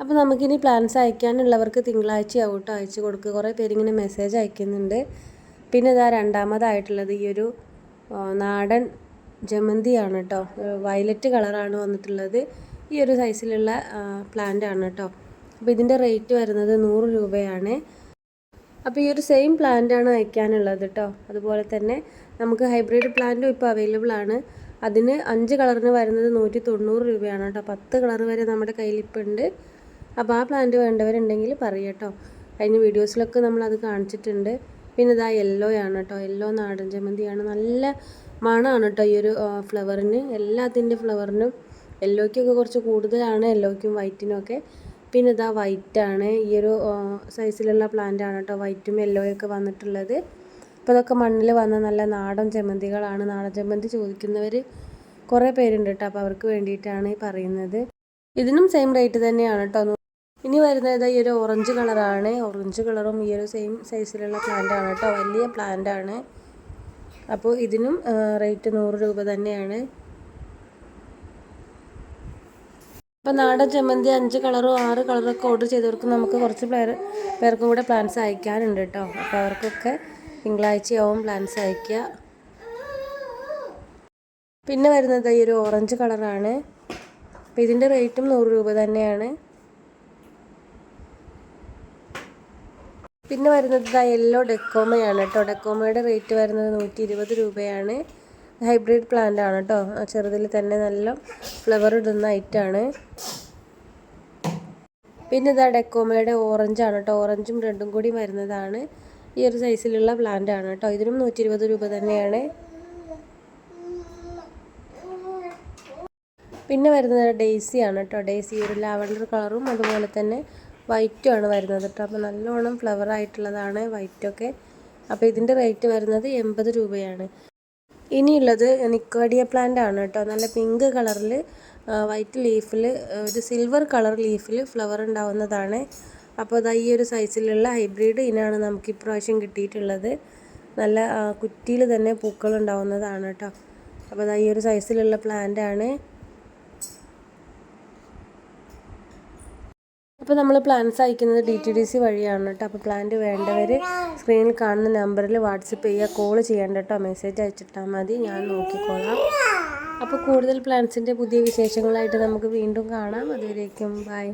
അപ്പോൾ നമുക്കിനി പ്ലാൻസ് അയക്കാനുള്ളവർക്ക് തിങ്കളാഴ്ചയാവും കേട്ടോ അയച്ചു കൊടുക്കുക. കുറേ പേരിങ്ങനെ മെസ്സേജ് അയക്കുന്നുണ്ട്. പിന്നെ ഇതാ രണ്ടാമതായിട്ടുള്ളത് ഈ ഒരു നാടൻ ജമന്തിയാണ് കേട്ടോ വയലറ്റ് കളറാണ് വന്നിട്ടുള്ളത്. ഈ ഒരു സൈസിലുള്ള പ്ലാന്റ് ആണ് കേട്ടോ അപ്പോൾ ഇതിന്റെ റേറ്റ് വരുന്നത് നൂറ് രൂപയാണ്. അപ്പോൾ ഈ ഒരു സെയിം പ്ലാന്റ് ആണ് അയക്കാനുള്ളത് കേട്ടോ അതുപോലെ തന്നെ നമുക്ക് ഹൈബ്രിഡ് പ്ലാന്റും ഇപ്പോൾ അവൈലബിൾ ആണ്. അതിന് അഞ്ച് കളറിന് വരുന്നത് നൂറ്റി തൊണ്ണൂറ് രൂപയാണ് കേട്ടോ പത്ത് കളർ വരെ നമ്മുടെ കയ്യിൽ ഇപ്പോൾ ഉണ്ട് അപ്പോൾ ആ പ്ലാന്റ് വേണ്ടവരുണ്ടെങ്കിൽ പറയട്ടോ. കഴിഞ്ഞ വീഡിയോസിലൊക്കെ നമ്മളത് കാണിച്ചിട്ടുണ്ട്. പിന്നെ ഇതാ യെല്ലോ ആണ് കേട്ടോ യെല്ലോ നാടൻ ചമ്മന്തിയാണ്. നല്ല മണമാണ് കേട്ടോ ഈ ഒരു ഫ്ലവറിന് എല്ലാത്തിന്റെ ഫ്ലവറിനും യെല്ലോയ്ക്കൊക്കെ കുറച്ച് കൂടുതലാണ് യെല്ലോയ്ക്കും വൈറ്റിനുമൊക്കെ പിന്നെ ഇതാ വൈറ്റ് ആണ്. ഈ ഒരു സൈസിലുള്ള പ്ലാന്റ് ആണ് കേട്ടോ വൈറ്റും യെല്ലോയും ഒക്കെ വന്നിട്ടുള്ളത്. അപ്പോൾ ഇതൊക്കെ മണ്ണിൽ വന്ന നല്ല നാടൻ ചമ്മന്തികളാണ്. നാടൻ ചമ്മന്തി ചോദിക്കുന്നവർ കുറേ പേരുണ്ട് കേട്ടോ അപ്പോൾ അവർക്ക് വേണ്ടിയിട്ടാണ് പറയുന്നത്. ഇതിനും സെയിം റേറ്റ് തന്നെയാണ് കേട്ടോ ഇനി വരുന്നത് ഈ ഒരു ഓറഞ്ച് കളറാണ് ഓറഞ്ച് കളറും ഈ ഒരു സെയിം സൈസിലുള്ള പ്ലാന്റ് ആണ് കേട്ടോ. വലിയ പ്ലാന്റ് ആണ്. അപ്പോൾ ഇതിനും റേറ്റ് നൂറ് രൂപ തന്നെയാണ്. അപ്പോൾ നാടൻ ജമന്തി അഞ്ച് കളറും ആറ് കളറും ഒക്കെ ഓർഡർ ചെയ്തവർക്ക് നമുക്ക് കുറച്ച് പേർ പേർക്കും കൂടെ പ്ലാൻസ് അയക്കാനുണ്ട് കേട്ടോ. അപ്പോൾ അവർക്കൊക്കെ തിങ്കളാഴ്ചയാവും പ്ലാൻസ് അയക്കുക പിന്നെ വരുന്നത് ഈ ഒരു ഓറഞ്ച് കളറാണ് അപ്പോൾ ഇതിന്റെ റേറ്റും നൂറ് രൂപ തന്നെയാണ്. പിന്നെ വരുന്നത് ദ യെല്ലോ ഡെക്കോമയാണ് കേട്ടോ ഡെക്കോമയുടെ റേറ്റ് വരുന്നത് നൂറ്റി ഇരുപത് രൂപയാണ്. ഹൈബ്രിഡ് പ്ലാന്റ് ആണ് കേട്ടോ ചെറുതിൽ തന്നെ നല്ല ഫ്ലവർ ഇടുന്ന ഐറ്റാണ് പിന്നെ ഇതാ ഡെക്കോമയുടെ ഓറഞ്ച് ആണ് കേട്ടോ ഓറഞ്ചും രണ്ടും കൂടി വരുന്നതാണ്. ഈ ഒരു സൈസിലുള്ള പ്ലാന്റ് ആണ് കേട്ടോ ഇതിനും നൂറ്റി ഇരുപത് രൂപ തന്നെയാണ്. പിന്നെ വരുന്നത് ഡെയ്സി ആണ് കേട്ടോ ഡെയ്സി ഒരു ലാവൻഡർ കളറും അതുപോലെ തന്നെ വൈറ്റും ആണ് വരുന്നത് കേട്ടോ. അപ്പോൾ നല്ലോണം ഫ്ലവർ ആയിട്ടുള്ളതാണ് വൈറ്റൊക്കെ അപ്പോൾ ഇതിന്റെ റേറ്റ് വരുന്നത് എൺപത് രൂപയാണ്. ഇനിയുള്ളത് നിക്കോഡിയ പ്ലാന്റ് ആണ് കേട്ടോ. നല്ല പിങ്ക് കളറിൽ വൈറ്റ് ലീഫിൽ ഒരു സിൽവർ കളർ ലീഫിൽ ഫ്ലവർ ഉണ്ടാവുന്നതാണ്. അപ്പോൾ അതാ ഈ ഒരു സൈസിലുള്ള ഹൈബ്രിഡ് ഇനാണ് നമുക്ക് ഇപ്രാവശ്യം കിട്ടിയിട്ടുള്ളത്. നല്ല കുറ്റിയിൽ തന്നെ പൂക്കൾ ഉണ്ടാവുന്നതാണ് കേട്ടോ. അപ്പോൾ അതാ ഈ ഒരു സൈസിലുള്ള പ്ലാന്റ് ആണ്. അപ്പോൾ നമ്മൾ പ്ലാൻസ് അയക്കുന്നത് ഡി ടി ഡി സി വഴിയാണ് കേട്ടോ അപ്പോൾ പ്ലാന്റ് വേണ്ടവർ സ്ക്രീനിൽ കാണുന്ന നമ്പറിൽ വാട്സപ്പ് ചെയ്യുക കോൾ ചെയ്യേണ്ട കേട്ടോ മെസ്സേജ് അയച്ചിട്ടാൽ മതി. ഞാൻ നോക്കിക്കോളാം. അപ്പോൾ കൂടുതൽ പ്ലാൻസിന്റെ പുതിയ വിശേഷങ്ങളായിട്ട് നമുക്ക് വീണ്ടും കാണാം. അതുവരേക്കും ബൈ